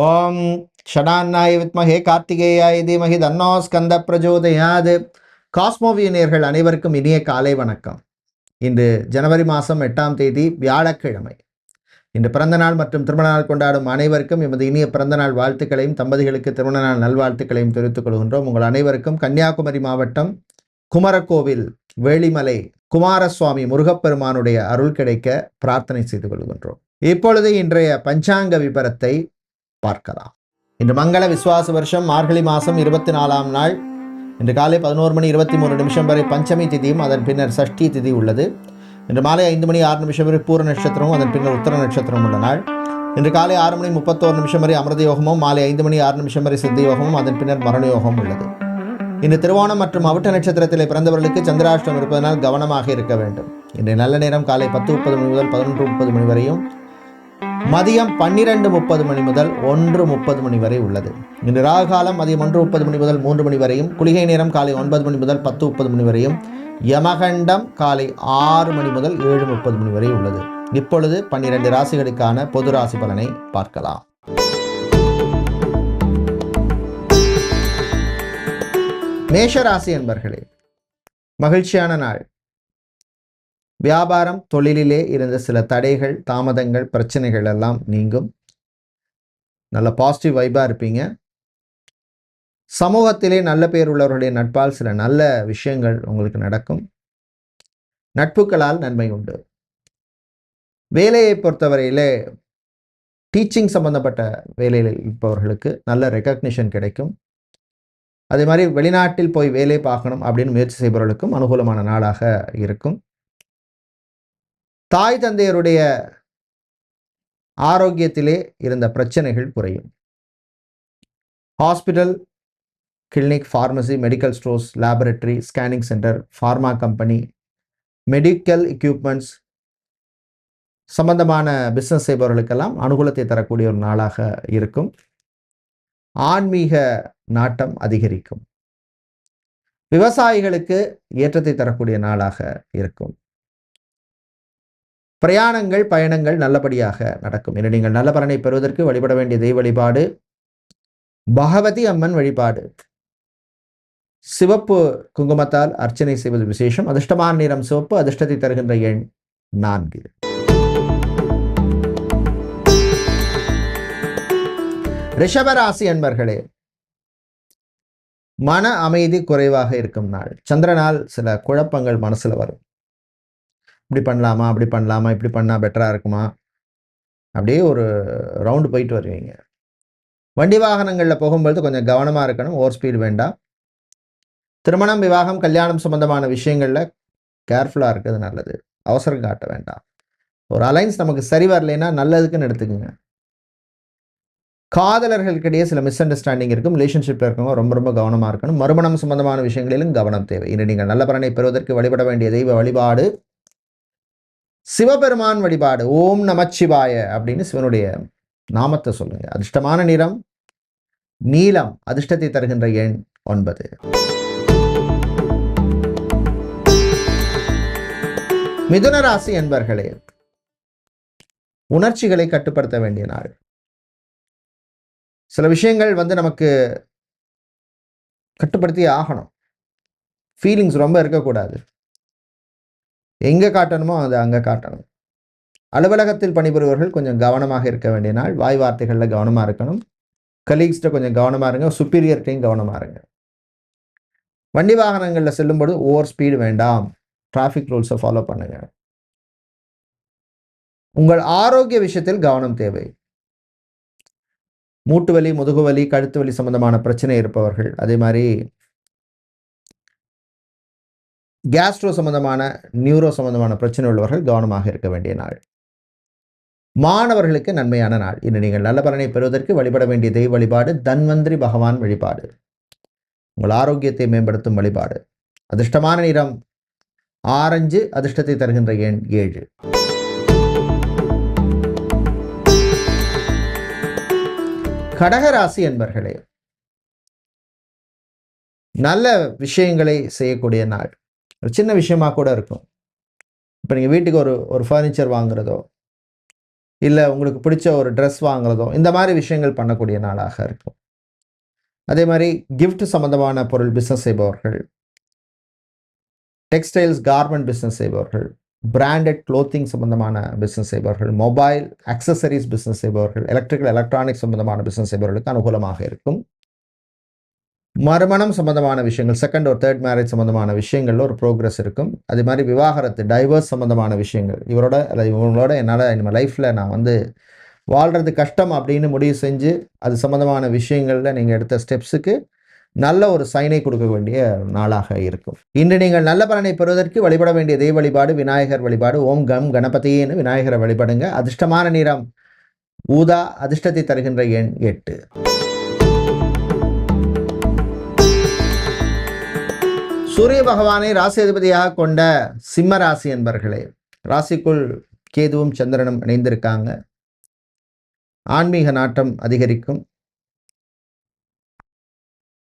ஓம் ஷடான்னாய் வித்மகே கார்த்திகேயாய் தீமகி தன்னோ ஸ்கந்த பிரஜோதயாது. காஸ்மோவியனியர்கள் அனைவருக்கும் இனிய காலை வணக்கம். இன்று ஜனவரி மாதம் எட்டாம் தேதி வியாழக்கிழமை. இன்று பிறந்தநாள் மற்றும் திருமண நாள் கொண்டாடும் அனைவருக்கும் எமது இனிய பிறந்தநாள் வாழ்த்துக்களையும் தம்பதிகளுக்கு திருமண நாள் நல்வாழ்த்துக்களையும் தெரிவித்துக் கொள்கின்றோம். உங்கள் அனைவருக்கும் கன்னியாகுமரி மாவட்டம் குமரக்கோவில் வேளிமலை குமாரசுவாமி முருகப்பெருமானுடைய அருள் கிடைக்க பிரார்த்தனை செய்து கொள்கின்றோம். இப்பொழுது இன்றைய பஞ்சாங்க விபரத்தை பார்க்கலாம். இன்று மங்கள விசுவாச வருஷம் மார்கழி மாதம் இருபத்தி நாலாம் நாள். இன்று காலை பதினோரு மணி இருபத்தி மூணு நிமிஷம் வரை பஞ்சமி திதியும் அதன் பின்னர் சஷ்டி திதி உள்ளது. இன்று மாலை ஐந்து மணி ஆறு நிமிஷம் வரை பூர நட்சத்திரமும் அதன் பின்னர் உத்தர நட்சத்திரம் உள்ள நாள். இன்று காலை ஆறு மணி முப்பத்தோரு நிமிஷம் வரை அமிர்த யோகமும் மாலை ஐந்து மணி ஆறு நிமிஷம் வரை சித்த யோகமும் அதன் பின்னர் மரண யோகமும் உள்ளது. இன்று திருவோணம் மற்றும் அவிட்ட நட்சத்திரத்தில் பிறந்தவர்களுக்கு சந்திராஷ்டம் இருப்பதனால் கவனமாக இருக்க வேண்டும். இன்று நல்ல நேரம் காலை பத்து முப்பது மணி முதல் பதினொன்று முப்பது மணி வரையும். மதியம் பன்னிரண்டு முப்பது மணி முதல் ஒன்று முப்பது மணி வரை உள்ளது. இன்று ராகு காலம் மதியம் ஒன்று முப்பது மணி முதல் மூன்று மணி வரையும் குளிகை நேரம் காலை ஒன்பது மணி முதல் பத்து முப்பது மணி வரையும் யமகண்டம் காலை ஆறு மணி முதல் ஏழு முப்பது மணி வரை உள்ளது. இப்பொழுது பன்னிரண்டு ராசிகளுக்கான பொது ராசி பலனை பார்க்கலாம். மேஷராசி என்பர்களே மகிழ்ச்சியான நாள். வியாபாரம் தொழிலிலே இருந்த சில தடைகள் தாமதங்கள் பிரச்சனைகள் எல்லாம் நீங்கும். நல்ல பாசிட்டிவ் வைபாக இருப்பீங்க. சமூகத்திலே நல்ல பேர் உள்ளவர்களுடைய நட்பால் சில நல்ல விஷயங்கள் உங்களுக்கு நடக்கும். நட்புகளால் நன்மை உண்டு. வேலையை பொறுத்தவரையிலே டீச்சிங் சம்பந்தப்பட்ட வேலையில் இருப்பவர்களுக்கு நல்ல ரெக்கக்னிஷன் கிடைக்கும். அதே மாதிரி வெளிநாட்டில் போய் வேலை பார்க்கணும் அப்படின்னு முயற்சி செய்பவர்களுக்கும் அனுகூலமான நாளாக இருக்கும். தாய் தந்தையருடைய ஆரோக்கியத்திலே இருந்த பிரச்சனைகள் குறையும். Hospital clinic pharmacy medical stores laboratory scanning centre pharma company medical equipments சம்பந்தமான பிஸ்னஸ் செய்பவர்களுக்கெல்லாம் அனுகூலத்தை தரக்கூடிய ஒரு நாளாக இருக்கும். ஆன்மீக நாட்டம் அதிகரிக்கும். விவசாயிகளுக்கு ஏற்றத்தை தரக்கூடிய நாளாக இருக்கும். பிரயாணங்கள் பயணங்கள் நல்லபடியாக நடக்கும். என நீங்கள் நல்ல பலனை பெறுவதற்கு வழிபட வேண்டிய தெய்வ வழிபாடு பகவதி அம்மன் வழிபாடு. சிவப்பு குங்குமத்தால் அர்ச்சனை செய்வது விசேஷம். அதிர்ஷ்டமான நிறம் சிவப்பு அதிர்ஷ்டத்தை தருகின்ற எண் நான்கு. ரிஷபராசி அன்பர்களே மன அமைதி குறைவாக இருக்கும் நாள். சந்திரனால் சில குழப்பங்கள் மனசுல வரும். இப்படி பண்ணலாமா அப்படி பண்ணலாமா இப்படி பண்ணால் பெட்டராக இருக்குமா? அப்படியே ஒரு ரவுண்டு போயிட்டு வருவீங்க. வண்டி வாகனங்களில் போகும்பொழுது கொஞ்சம் கவனமாக இருக்கணும் ஓவர் ஸ்பீடு வேண்டாம். திருமணம் விவாகம் கல்யாணம் சம்பந்தமான விஷயங்களில் கேர்ஃபுல்லாக இருக்கிறது நல்லது. அவசரம் காட்ட வேண்டாம். ஒரு அலைன்ஸ் நமக்கு சரி வரலைன்னா நல்லதுக்குன்னு எடுத்துக்கோங்க. காதலர்களுக்கிடையே சில மிஸ் அண்டர்ஸ்டாண்டிங் இருக்கும் ரிலேஷன்ஷிப்பில் இருக்கவங்க ரொம்ப ரொம்ப கவனமாக இருக்கணும். மறுமணம் சம்பந்தமான விஷயங்களிலும் கவனம் தேவை. இன்று நீங்கள் நல்ல பலனை பெறுவதற்கு வழிபட வேண்டிய தெய்வ வழிபாடு சிவபெருமான் வழிபாடு ஓம் நமச்சிவாய அப்படின்னு சிவனுடைய நாமத்தை சொல்லுங்க. அதிர்ஷ்டமான நிறம் நீலம் அதிர்ஷ்டத்தை தருகின்ற எண் ஒன்பது. மிதுன ராசி என்பர்களே உணர்ச்சிகளை கட்டுப்படுத்த வேண்டிய நாள். சில விஷயங்கள் வந்து நமக்கு கட்டுப்படுத்தி ஆகணும். ஃபீலிங்ஸ் ரொம்ப இருக்கக்கூடாது. எங்கே காட்டணுமோ அது அங்கே காட்டணும். அலுவலகத்தில் பணிபுரிபவர்கள் கொஞ்சம் கவனமாக இருக்க வேண்டிய நாள். வாய் வார்த்தைகளில் கவனமாக இருக்கணும். கலீக்ஸ்கிட்ட கொஞ்சம் கவனமாக இருங்க. சுப்பீரியர்கிட்டையும் கவனமாக இருங்க. வண்டி வாகனங்களில் செல்லும்போது ஓவர் ஸ்பீடு வேண்டாம். டிராஃபிக் ரூல்ஸை ஃபாலோ பண்ணுங்க. உங்கள் ஆரோக்கிய விஷயத்தில் கவனம் தேவை. மூட்டு வலி முதுகு வலி கழுத்து வலி சம்பந்தமான பிரச்சனை இருப்பவர்கள். அதே மாதிரி கேஸ்ட்ரோ சம்பந்தமான நியூரோ சம்பந்தமான பிரச்சனை உள்ளவர்கள் கவனமாக இருக்க வேண்டிய நாள். மாணவர்களுக்கு நன்மையான நாள். இன்று நீங்கள் நல்ல பலனை பெறுவதற்கு வழிபட வேண்டிய தெய்வ வழிபாடு தன்வந்திரி பகவான் வழிபாடு. உங்கள் ஆரோக்கியத்தை மேம்படுத்தும் வழிபாடு. அதிர்ஷ்டமான நிறம் ஆரஞ்சு அதிர்ஷ்டத்தை தருகின்ற எண் ஏழு. கடகராசி என்பர்களே நல்ல விஷயங்களை செய்யக்கூடிய நாள். ஒரு சின்ன விஷயமா கூட இருக்கும். இப்போ நீங்கள் வீட்டுக்கு ஒரு ஒரு ஃபர்னிச்சர் வாங்குறதோ இல்லை உங்களுக்கு பிடிச்ச ஒரு ட்ரெஸ் வாங்குறதோ இந்த மாதிரி விஷயங்கள் பண்ணக்கூடிய நாளாக இருக்கும். அதே மாதிரி கிஃப்ட் சம்மந்தமான பொருள் பிஸ்னஸ் செய்பவர்கள் டெக்ஸ்டைல்ஸ் கார்மெண்ட் பிஸ்னஸ் செய்பவர்கள் பிராண்டட் க்ளோத்திங் சம்மந்தமான பிஸ்னஸ் செய்பவர்கள் மொபைல் அக்சசரிஸ் பிஸ்னஸ் செய்பவர்கள் எலக்ட்ரிக்கல் எலக்ட்ரானிக்ஸ் சம்மந்தமான பிஸ்னஸ் செய்பவர்களுக்கு அனுகூலமாக இருக்கும். மறுமணம் சம்பந்தமான விஷயங்கள் செகண்ட் ஒரு தேர்ட் மேரேஜ் சம்பந்தமான விஷயங்கள்ல ஒரு ப்ரோக்ரஸ் இருக்கும். அதே மாதிரி விவாகரத்து டைவர்ஸ் சம்பந்தமான விஷயங்கள். இவரோட அல்லது இவங்களோட என்னால் நம்ம லைஃப்பில் நான் வந்து வாழ்கிறது கஷ்டம் அப்படின்னு முடிவு செஞ்சு அது சம்மந்தமான விஷயங்களில் நீங்கள் எடுத்த ஸ்டெப்ஸுக்கு நல்ல ஒரு சைனை கொடுக்க வேண்டிய நாளாக இருக்கும். இன்று நீங்கள் நல்ல பலனை பெறுவதற்கு வழிபட வேண்டிய தெய்வ வழிபாடு விநாயகர் வழிபாடு ஓம் கம் கணபதியேன்னு விநாயகரை வழிபடுங்க. அதிர்ஷ்டமான நிறம் ஊதா அதிர்ஷ்டத்தை தருகின்ற எண் எட்டு. சூரிய பகவானை ராசி அதிபதியாக கொண்ட சிம்ம ராசி என்பர்களே ராசிக்குள் கேதுவும் சந்திரனும் இணைந்திருக்காங்க. ஆன்மீக நாட்டம் அதிகரிக்கும்.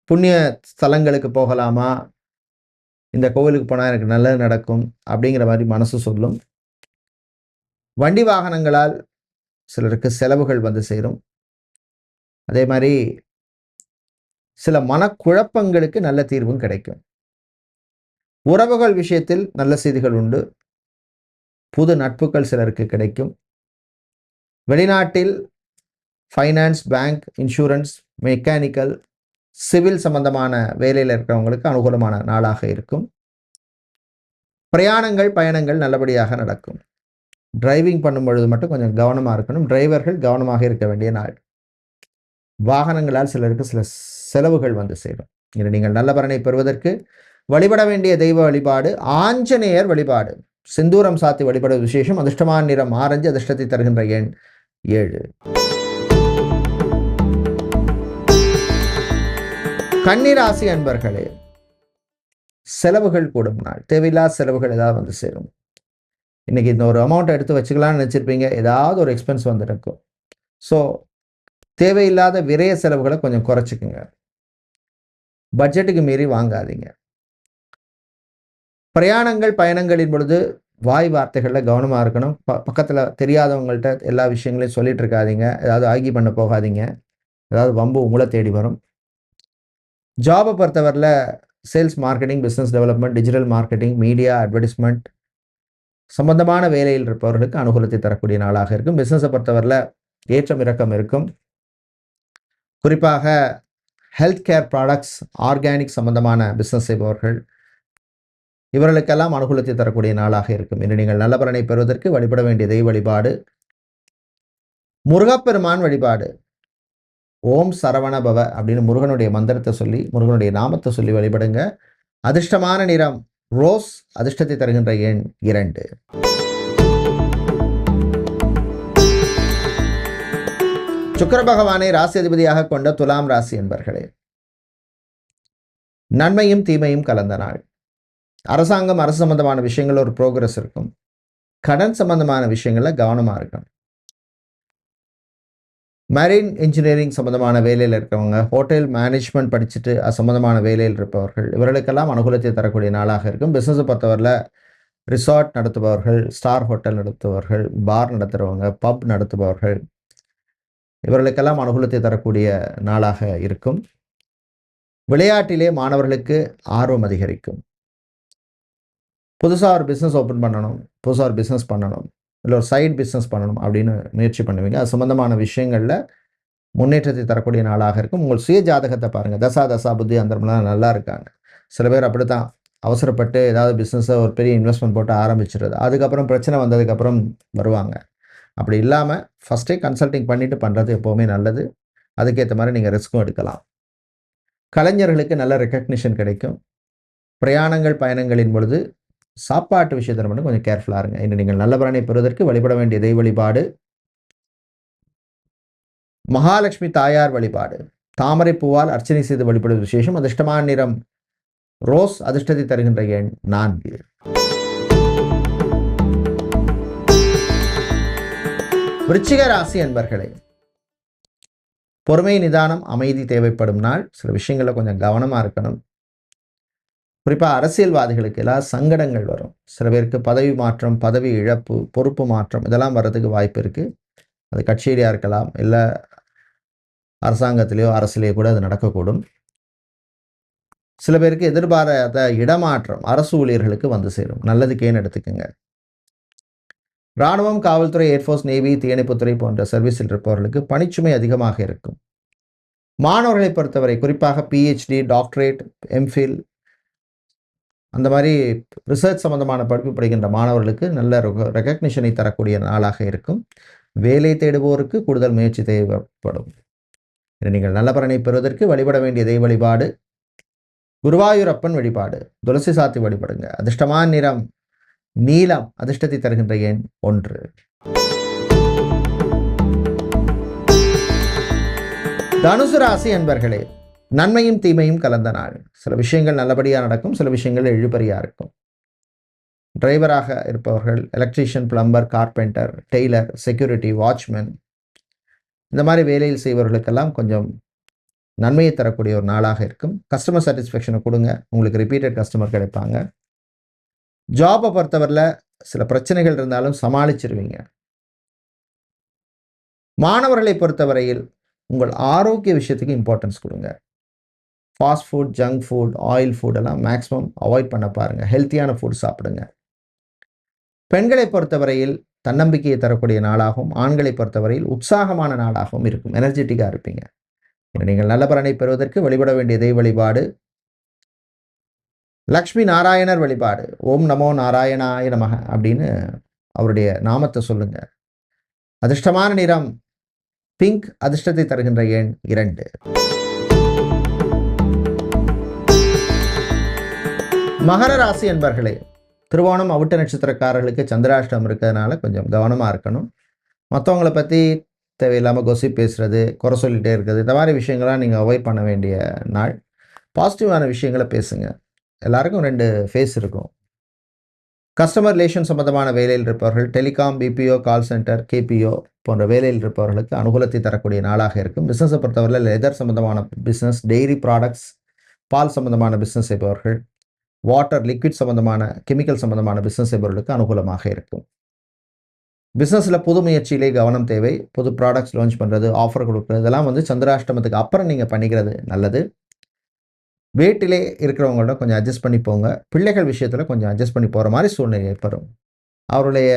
புண்ணிய ஸ்தலங்களுக்கு போகலாமா? இந்த கோவிலுக்கு போனால் எனக்கு நல்லது நடக்கும் அப்படிங்கிற மாதிரி மனசு சொல்லும். வண்டி வாகனங்களால் சிலருக்கு செலவுகள் வந்து சேரும். அதே மாதிரி சில மனக்குழப்பங்களுக்கு நல்ல தீர்வும் கிடைக்கும். உறவுகள் விஷயத்தில் நல்ல செய்திகள் உண்டு. புது நட்புகள் சிலருக்கு கிடைக்கும். வெளிநாட்டில் finance bank insurance mechanical civil சம்பந்தமான வேலையில் இருக்கிறவங்களுக்கு அனுகூலமான நாளாக இருக்கும். பிரயாணங்கள் பயணங்கள் நல்லபடியாக நடக்கும். டிரைவிங் பண்ணும் பொழுது மட்டும் கொஞ்சம் கவனமாக இருக்கணும். டிரைவர்கள் கவனமாக இருக்க வேண்டிய நாள். வாகனங்களால் சிலருக்கு சில செலவுகள் வந்து சேரும். இன்று நீங்கள் நல்ல பலனை பெறுவதற்கு வழிபட வேண்டிய தெய்வ வழிபாடு ஆஞ்சநேயர் வழிபாடு. சிந்தூரம் சாத்தி வழிபடுவது விசேஷம். அதிர்ஷ்டமான நிறம் ஆரஞ்சு அதிர்ஷ்டத்தை தருகின்ற எண் ஏழு. கன்னிராசி அன்பர்களே செலவுகள் கூடும் நாள். தேவையில்லாத செலவுகள் ஏதாவது வந்து சேரும். இன்னைக்கு இந்த ஒரு அமௌண்ட் எடுத்து வச்சுக்கலாம்னு நினச்சிருப்பீங்க. ஏதாவது ஒரு எக்ஸ்பென்ஸ் வந்துருக்கும். ஸோ தேவையில்லாத விரய செலவுகளை கொஞ்சம் குறைச்சிக்குங்க. பட்ஜெட்டுக்கு மீறி வாங்காதீங்க. பிரயாணங்கள் பயணங்களின் பொழுது வாய் வார்த்தைகளில் கவனமாக இருக்கணும். ப பக்கத்தில் தெரியாதவங்கள்ட்ட எல்லா விஷயங்களையும் சொல்லிட்டு இருக்காதீங்க. ஏதாவது ஆகி பண்ண போகாதீங்க. ஏதாவது வம்பு உங்களை தேடி வரும். ஜாபை பொறுத்தவரையில் sales marketing business development digital marketing media advertisement சம்பந்தமான வேலையில் இருப்பவர்களுக்கு அனுகூலத்தை தரக்கூடிய நாளாக இருக்கும். பிஸ்னஸை பொறுத்தவரையில் ஏற்றம் இறக்கம் இருக்கும். குறிப்பாக ஹெல்த் கேர் ப்ராடக்ட்ஸ் ஆர்கானிக் சம்பந்தமான பிஸ்னஸ் செய்பவர்கள் இவர்களுக்கெல்லாம் அனுகூலத்தை தரக்கூடிய நாளாக இருக்கும். இன்று நீங்கள் நல்ல பலனை பெறுவதற்கு வழிபட வேண்டிய தெய்வ வழிபாடு. முருகப்பெருமான் வழிபாடு. ஓம் சரவண பவ அப்படின்னு முருகனுடைய மந்திரத்தை சொல்லி முருகனுடைய நாமத்தை சொல்லி வழிபடுங்க. அதிர்ஷ்டமான நிறம் ரோஸ் அதிர்ஷ்டத்தை தருகின்ற எண் இரண்டு. சுக்கர பகவானை ராசி அதிபதியாக கொண்ட துலாம் ராசி என்பர்களே. நன்மையும் தீமையும் கலந்த நாள். அரசாங்கம் அரசு சம்மந்தமான விஷயங்களில் ஒரு ப்ரோக்ரஸ் இருக்கும். கடன் சம்பந்தமான விஷயங்களில் கவனமாக இருக்கணும். மெரின் இன்ஜினியரிங் சம்பந்தமான வேலையில் இருக்கிறவங்க ஹோட்டல் மேனேஜ்மெண்ட் படிச்சுட்டு அது சம்மந்தமான வேலையில் இருப்பவர்கள் இவர்களுக்கெல்லாம் அனுகூலத்தை தரக்கூடிய நாளாக இருக்கும். பிஸ்னஸை பொறுத்தவரையில் ரிசார்ட் நடத்துபவர்கள் ஸ்டார் ஹோட்டல் நடத்துபவர்கள் பார் நடத்துகிறவங்க பப் நடத்துபவர்கள் இவர்களுக்கெல்லாம் அனுகூலத்தை தரக்கூடிய நாளாக இருக்கும். விளையாட்டிலே மாணவர்களுக்கு ஆர்வம் அதிகரிக்கும். புதுசாக ஒரு பிஸ்னஸ் ஓப்பன் பண்ணணும் புதுசாக ஒரு பிஸ்னஸ் பண்ணணும் இல்லை ஒரு சைட் பிஸ்னஸ் பண்ணணும் அப்படின்னு முயற்சி பண்ணுவீங்க. அது சம்மந்தமான விஷயங்களில் முன்னேற்றத்தை தரக்கூடிய நாளாக இருக்கும். உங்கள் சுய ஜாதகத்தை பாருங்கள் தசா தசா புத்தி அந்தரம்லாம் நல்லா இருக்காங்க. சில பேர் அப்படி தான் அவசரப்பட்டு ஏதாவது பிஸ்னஸை ஒரு பெரிய இன்வெஸ்ட்மெண்ட் போட்டு ஆரம்பிச்சிடுறது. அதுக்கப்புறம் பிரச்சனை வந்ததுக்கப்புறம் வருவாங்க. அப்படி இல்லாமல் ஃபஸ்ட்டே கன்சல்டிங் பண்ணிவிட்டு பண்ணுறது எப்போவுமே நல்லது. அதுக்கேற்ற மாதிரி நீங்கள் ரிஸ்க்கும் எடுக்கலாம். கலைஞர்களுக்கு நல்ல ரெக்கக்னிஷன் கிடைக்கும். பிரயாணங்கள் பயணங்களின் பொழுது சாப்பாட்டு விஷயத்தில் மட்டும் கொஞ்சம் கேர்ஃபுல்லாக இருங்க. இன்று நீங்கள் நல்ல பலனை பெறுவதற்கு வழிபட வேண்டிய தெய்வ வழிபாடு மகாலட்சுமி தாயார் வழிபாடு தாமரை பூவால் அர்ச்சனை செய்து வழிபடுவது விசேஷம். அதிர்ஷ்டமான நிறம் ரோஸ் அதிர்ஷ்டத்தை தருகின்ற எண் நான்கு. விருச்சிக ராசி என்பர்களே பொறுமை நிதானம் அமைதி தேவைப்படும் நாள். சில விஷயங்களில் கொஞ்சம் கவனமாக இருக்கணும். குறிப்பாக அரசியல்வாதிகளுக்கு எல்லாம் சங்கடங்கள் வரும். சில பேருக்கு பதவி மாற்றம் பதவி இழப்பு பொறுப்பு மாற்றம் இதெல்லாம் வர்றதுக்கு வாய்ப்பு இருக்குது அது கட்சியிலையாக இருக்கலாம் இல்லை அரசாங்கத்திலேயோ அரசிலேயோ கூட அது நடக்கக்கூடும். சில பேருக்கு எதிர்பாராத இடமாற்றம் அரசு ஊழியர்களுக்கு வந்து சேரும். நல்லதுக்கேன்னு எடுத்துக்கோங்க. இராணுவம் காவல்துறை ஏர்ஃபோர்ஸ் நேவி தீயணைப்புத்துறை போன்ற சர்வீஸில் இருப்பவர்களுக்கு பணிச்சுமை அதிகமாக இருக்கும். மாணவர்களை பொறுத்தவரை குறிப்பாக பிஹெச்டி டாக்டரேட் எம்ஃபில் அந்த மாதிரி ரிசர்ச் சம்மந்தமான படிப்பு படிக்கின்ற மாணவர்களுக்கு நல்ல ரெகக்னிஷனை தரக்கூடிய நாளாக இருக்கும். வேலை தேடுவோருக்கு கூடுதல் முயற்சி தேவைப்படும். நீங்கள் நல்ல பலனை பெறுவதற்கு வழிபட வேண்டிய தெய்வ வழிபாடு குருவாயூரப்பன் வழிபாடு துளசி சாத்தி வழிபடுங்க. அதிர்ஷ்டமான நிறம் நீலம் அதிர்ஷ்டத்தை தருகின்ற எண் ஒன்று. தனுசு ராசி என்பர்களே நன்மையும் தீமையும் கலந்த நாள். சில விஷயங்கள் நல்லபடியாக நடக்கும் சில விஷயங்கள் இழுபறியாக இருக்கும். டிரைவராக இருப்பவர்கள் electrician plumber carpenter tailor security watchman இந்த மாதிரி வேலையில் செய்வர்களுக்கெல்லாம் கொஞ்சம் நன்மையை தரக்கூடிய ஒரு நாளாக இருக்கும். கஸ்டமர் சாட்டிஸ்ஃபேக்ஷனை கொடுங்க. உங்களுக்கு ரிப்பீட்டட் கஸ்டமர் கிடைப்பாங்க. ஜாபை பொறுத்தவரையில் சில பிரச்சனைகள் இருந்தாலும் சமாளிச்சிருவீங்க. மாணவர்களை பொறுத்தவரையில் உங்கள் ஆரோக்கிய விஷயத்துக்கு இம்பார்ட்டன்ஸ் கொடுங்க. Fast food junk food oil food எல்லாம் மேக்ஸிமம் அவாய்ட் பண்ண பாருங்கள் ஹெல்த்தியான ஃபுட் சாப்பிடுங்க. பெண்களை பொறுத்தவரையில் தன்னம்பிக்கையை தரக்கூடிய நாளாகவும் ஆண்களை பொறுத்தவரையில் உற்சாகமான நாளாகவும் இருக்கும். எனர்ஜெட்டிக்காக இருப்பீங்க. நீங்கள் நல்ல பலனை பெறுவதற்கு வழிபட வேண்டிய தெய்வ வழிபாடு. லக்ஷ்மி நாராயணர் வழிபாடு. ஓம் நமோ நாராயணாய நமக அப்படின்னு அவருடைய நாமத்தை சொல்லுங்கள் அதிர்ஷ்டமான நிறம் பிங்க் அதிர்ஷ்டத்தை தருகின்ற எண் இரண்டு. மகர ராசி என்பர்களே திருவோணம் அவிட்ட நட்சத்திரக்காரர்களுக்கு சந்திராஷ்டம் இருக்கிறதுனால கொஞ்சம் கவனமாக இருக்கணும். மற்றவங்களை பற்றி தேவையில்லாமல் கொசி பேசுகிறது குறை சொல்லிகிட்டே இருக்கிறது இந்த மாதிரி விஷயங்கள்லாம் நீங்கள் அவாய்ட் பண்ண வேண்டிய நாள். பாசிட்டிவான விஷயங்களை பேசுங்க. எல்லாருக்கும் ரெண்டு ஃபேஸ் இருக்கும். கஸ்டமர் ரிலேஷன் சம்மந்தமான வேலையில் இருப்பவர்கள் telecom BPO call centre KPO போன்ற வேலையில் இருப்பவர்களுக்கு அனுகூலத்தை தரக்கூடிய நாளாக இருக்கும். பிஸ்னஸை பொறுத்தவரையில் லெதர் சம்மந்தமான பிஸ்னஸ் டெய்ரி ப்ராடக்ட்ஸ் பால் சம்மந்தமான பிஸ்னஸ் செய்பவர்கள் வாட்டர் லிக்விட் சம்மந்தமான கெமிக்கல் சம்மந்தமான பிஸ்னஸ் செய்பவர்களுக்கு அனுகூலமாக இருக்கும். பிஸ்னஸில் புது முயற்சியிலே கவனம் தேவை. புது ப்ராடக்ட்ஸ் லான்ச் பண்ணுறது ஆஃபர் கொடுக்குறது இதெல்லாம் வந்து சந்திராஷ்டமத்துக்கு அப்புறம் நீங்கள் பண்ணிக்கிறது நல்லது. வீட்டிலே இருக்கிறவங்களோட கொஞ்சம் அட்ஜஸ்ட் பண்ணி போங்க. பிள்ளைகள் விஷயத்தில் கொஞ்சம் அட்ஜஸ்ட் பண்ணி போகிற மாதிரி சூழ்நிலை ஏற்படும். அவருடைய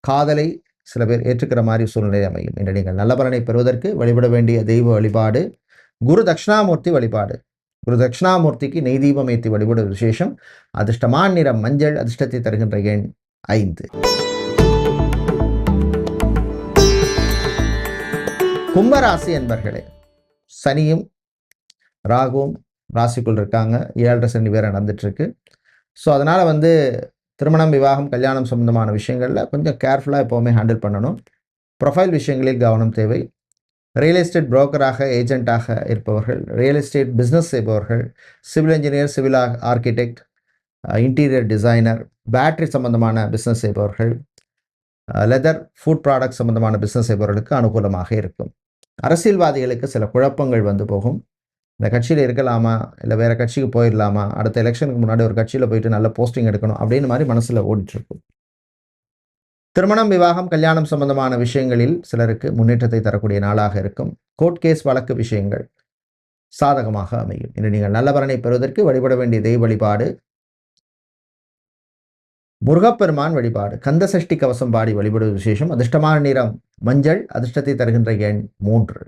காதலை சில பேர் ஏற்றுக்கிற மாதிரி சூழ்நிலை அமையும். என்று நீங்கள் நல்ல பலனை பெறுவதற்கு வழிபட வேண்டிய தெய்வ வழிபாடு குரு தட்சிணாமூர்த்தி வழிபாடு. குரு தட்சிணாமூர்த்திக்கு நெய் தீபம் ஏற்றி வழிபடும் விசேஷம். அதிர்ஷ்டமான நிறம் மஞ்சள் அதிர்ஷ்டத்தை தருகின்ற எண் ஐந்து. கும்பராசி என்பர்களே சனியும் ராகுவும் ராசிக்குள் இருக்காங்க. ஏழரை சனி வேறு நடந்துட்டுருக்கு. ஸோ அதனால் வந்து திருமணம் விவாகம் கல்யாணம் சம்பந்தமான விஷயங்களில் கொஞ்சம் கேர்ஃபுல்லாக எப்போவுமே ஹேண்டில் பண்ணணும். ப்ரொஃபைல் விஷயங்களில் கவனம் தேவை. ரியல் எஸ்டேட் புரோக்கராக ஏஜெண்ட்டாக இருப்பவர்கள் ரியல் எஸ்டேட் பிஸ்னஸ் செய்பவர்கள் civil engineer civil architect interior designer battery சம்மந்தமான பிஸ்னஸ் செய்பவர்கள் லெதர் ஃபுட் ப்ராடக்ட் சம்மந்தமான பிஸ்னஸ் செய்பவர்களுக்கு அனுகூலமாக இருக்கும். அரசியல்வாதிகளுக்கு சில குழப்பங்கள் வந்து போகும். இந்த கட்சியில் இருக்கலாமா? இல்லை வேறு கட்சிக்கு போயிடலாமா? அடுத்த எலெக்ஷனுக்கு முன்னாடி ஒரு கட்சியில் போயிட்டு நல்ல போஸ்டிங் எடுக்கணும் அப்படின்னு மாதிரி மனசில் ஓடிட்டுருக்கும் திருமணம் விவாகம் கல்யாணம் சம்பந்தமான விஷயங்களில் சிலருக்கு முன்னேற்றத்தை தரக்கூடிய நாளாக இருக்கும். கோர்ட் கேஸ் வழக்கு விஷயங்கள் சாதகமாக அமையும். இன்று நீங்கள் நல்ல பலனை பெறுவதற்கு வழிபட வேண்டிய தெய்வ வழிபாடு முருகப்பெருமான் வழிபாடு கந்த சஷ்டி கவசம் பாடி வழிபடுவது விசேஷம். அதிர்ஷ்டமான நிறம் மஞ்சள் அதிர்ஷ்டத்தை தருகின்ற எண் மூன்று.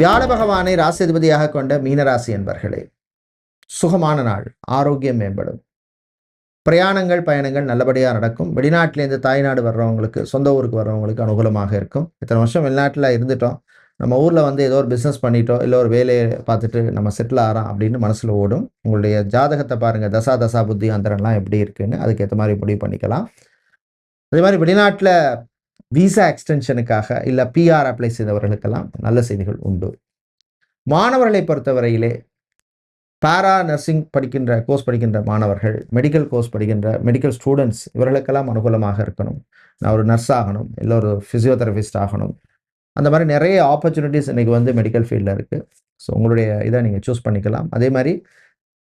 வியாழ பகவானை ராசிதிபதியாக கொண்ட மீனராசி என்பர்களே சுகமான நாள் ஆரோக்கியம் மேம்படும். பிரயாணங்கள் பயணங்கள் நல்லபடியாக நடக்கும். வெளிநாட்டிலேருந்து தாய்நாடு வர்றவங்களுக்கு சொந்த ஊருக்கு வர்றவங்களுக்கு அனுகூலமாக இருக்கும். இத்தனை வருஷம் வெளிநாட்டில் இருந்துட்டோம். நம்ம ஊரில் வந்து ஏதோ ஒரு பிஸ்னஸ் பண்ணிட்டோம். இல்லை ஒரு வேலையை பார்த்துட்டு நம்ம செட்டில் ஆகிறோம் அப்படின்னு மனசில் ஓடும். உங்களுடைய ஜாதகத்தை பாருங்கள் தசா தசா புத்தி அந்தரம்லாம் எப்படி இருக்குன்னு அதுக்கேற்ற மாதிரி முடிவு பண்ணிக்கலாம். அதே மாதிரி வெளிநாட்டில் விசா எக்ஸ்டென்ஷனுக்காக இல்லை பிஆர் அப்ளை செய்தவர்களுக்கெல்லாம் நல்ல செய்திகள் உண்டு. மாணவர்களை பொறுத்தவரையிலே பாரா நர்சிங் படிக்கின்ற கோர்ஸ் படிக்கின்ற மாணவர்கள் மெடிக்கல் கோர்ஸ் படிக்கின்ற மெடிக்கல் ஸ்டூடெண்ட்ஸ் இவர்களுக்கெல்லாம் அனுகூலமாக இருக்கணும். நான் ஒரு நர்ஸ் ஆகணும் இல்லை ஒரு ஃபிசியோதெரபிஸ்ட் ஆகணும். அந்த மாதிரி நிறைய ஆப்பர்ச்சுனிட்டிஸ் இன்றைக்கி வந்து மெடிக்கல் ஃபீல்டில் இருக்குது ஸோ உங்களுடைய இதை நீங்கள் சூஸ் பண்ணிக்கலாம். அதே மாதிரி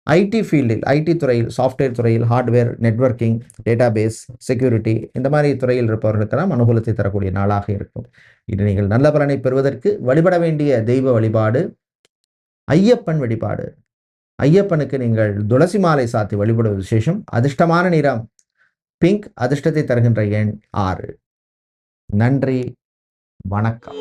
ஐடி ஃபீல்டில் ஐடி துறையில் சாஃப்ட்வேர் துறையில் ஹார்ட்வேர் நெட்வொர்க்கிங் டேட்டாபேஸ் செக்யூரிட்டி இந்த மாதிரி துறையில் இருப்பவர்களுக்கெல்லாம் அனுகூலத்தை தரக்கூடிய நாளாக இருக்கும். இது நீங்கள் நல்ல பலனை பெறுவதற்கு வழிபட வேண்டிய தெய்வ வழிபாடு ஐயப்பன் வழிபாடு. ஐயப்பனுக்கு நீங்கள் துளசி மாலை சாத்தி வழிபடுவது விசேஷம். அதிர்ஷ்டமான நிறம். பிங்க் அதிர்ஷ்டத்தை தருகின்ற எண் ஆறு. நன்றி. வணக்கம்.